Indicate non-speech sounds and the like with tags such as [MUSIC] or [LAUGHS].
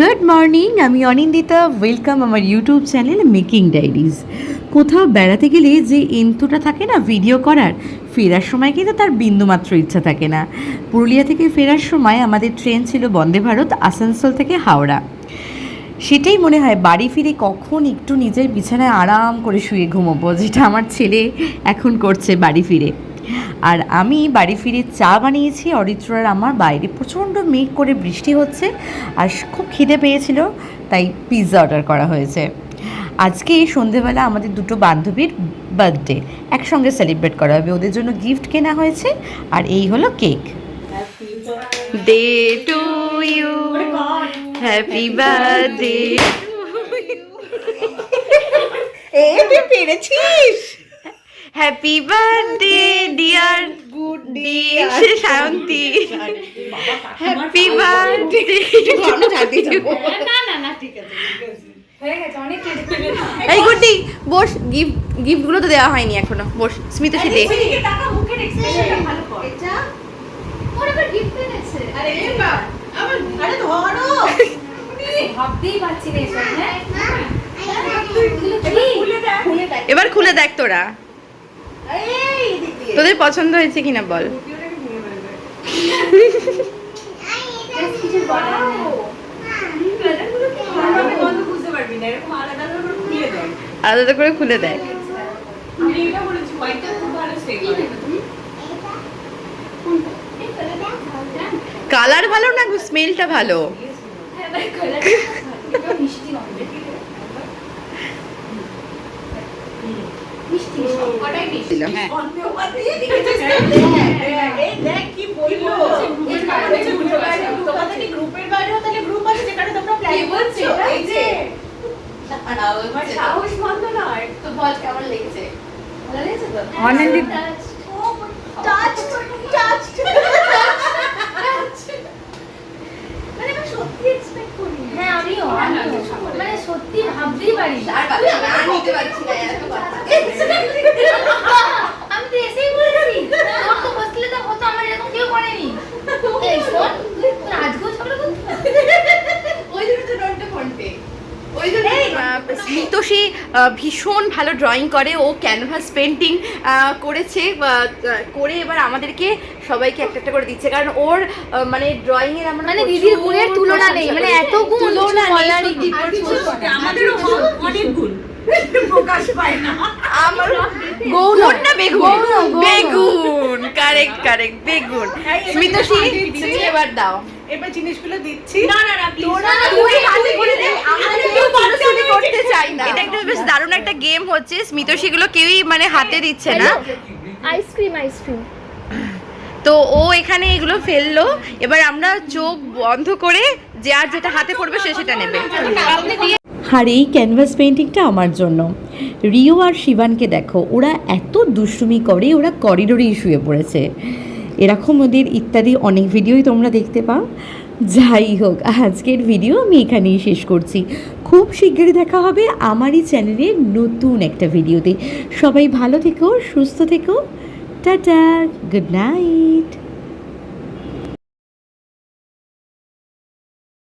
Good morning আমি Anindita. Welcome আমার YouTube channel making diaries কোথাও বেড়াতে গেলে যে এন্তুটা থাকে না ভিডিও করার, ফেরার সময় কিন্তু তার বিন্দুমাত্র ইচ্ছা থাকে না। পুরুলিয়া থেকে ফেরার সময় আমাদের ট্রেন ছিল বন্দে ভারত, আসানসোল থেকে হাওড়া। সেটাই মনে হয়, বাড়ি ফিরে কখন একটু নিজের বিছানায় আরাম করে শুয়ে ঘুমোবো, যেটা আমার ছেলে এখন করছে বাড়ি ফিরে। আর আমি বাড়ি ফিরে চা বানিয়েছি অরিত্রার আমার বাইরে প্রচণ্ড মেঘ করে বৃষ্টি হচ্ছে আর খুব খিদে পেয়েছিল তাই পিৎজা অর্ডার করা হয়েছে। আজকে এই সন্ধেবেলা আমাদের দুটো বান্ধবীর বার্থডে একসঙ্গে সেলিব্রেট করা হবে ওদের জন্য গিফট কেনা হয়েছে আর এই হলো cake day to you happy birthday এ তুই পেরেছিস? Happy birthday dear good dear Sayanti happy birthday আমরা জানতে যাব এই গুড্ডি বস গিফট গিফটগুলো তো দেওয়া হয়নি এখনও। বস না এসব হ্যাঁ? এবার খুলে দেখ। তোরা। এই। তোদের পছন্দ হয়েছে কিনা বল? কিছু বলার নেই আমি গন্ধ বুঝতে পারবি না এরকম আলাদা করে খুলে দেখ। কালার ভালো না স্মেলটা ভালো? [LAUGHS] মিষ্টি গন্ধ মিষ্টি সবকটাই মিষ্টি হ্যাঁ অন্যবার মানে সত্যি ভাবতেই পারিস আর না, নিতে পারছি না, এত কথা। [LAUGHS] আমি তো এসেই বলেছি তোর তো হোস্টেলে তো হতো আমার এরকম কেউ করেনি এই শোন তুই তোর আজকেও ঝগড়া করতে ওই জন্য তো নন্টে ফন্টে। ওই জন্য তো আহ, ভীষণ ভালো ড্রয়িং করে ও ক্যানভাস পেন্টিং করেছে করে এবার আমাদেরকে সবাইকে একটা একটা করে দিচ্ছে কারণ ওর মানে ড্রয়িং এর আমার মানে দিদির গুণের তুলনা নেই মানে এত গুণ তুলনা নেই। আমাদেরও অনেক গুণ প্রকাশ পায় না আমার গৌণ। গুণ না বেগুন। বেগুন কারেক্ট কারেক্ট বেগুন এই, এবার দিচ্ছি। এবার দাও এবার জিনিসগুলো দিচ্ছি না, না, না, please. তোরা না, তুই তুই হাতে করে দে আমরা কেউ পারসুলি করতে চাই না। এটা একটা বেশ দারুণ একটা গেম হচ্ছে। স্মিতোষীগুলো কেউই মানে হাতে দিচ্ছে না। আইসক্রিম আইসক্রিম তো ও এখানে এগুলো ফেলল। এবার আমরা চোখ বন্ধ করে যে আর যেটা হাতে পড়বে সে সেটা নেবে। আর এই ক্যানভাস পেন্টিংটা আমার জন্য। রিও আর শিবানকে দেখো ওরা এত দুষ্টুমি করে ওরা করিডোরেই শুয়ে পড়েছে। এরকম ওদের ইত্যাদি অনেক ভিডিওই তোমরা দেখতে পাও। যাই হোক আজকের ভিডিও আমি এখানেই শেষ করছি। খুব শীঘ্রই দেখা হবে আমারই চ্যানেলের নতুন একটা ভিডিওতে। সবাই ভালো থেকো, সুস্থ থেকো। Tata good night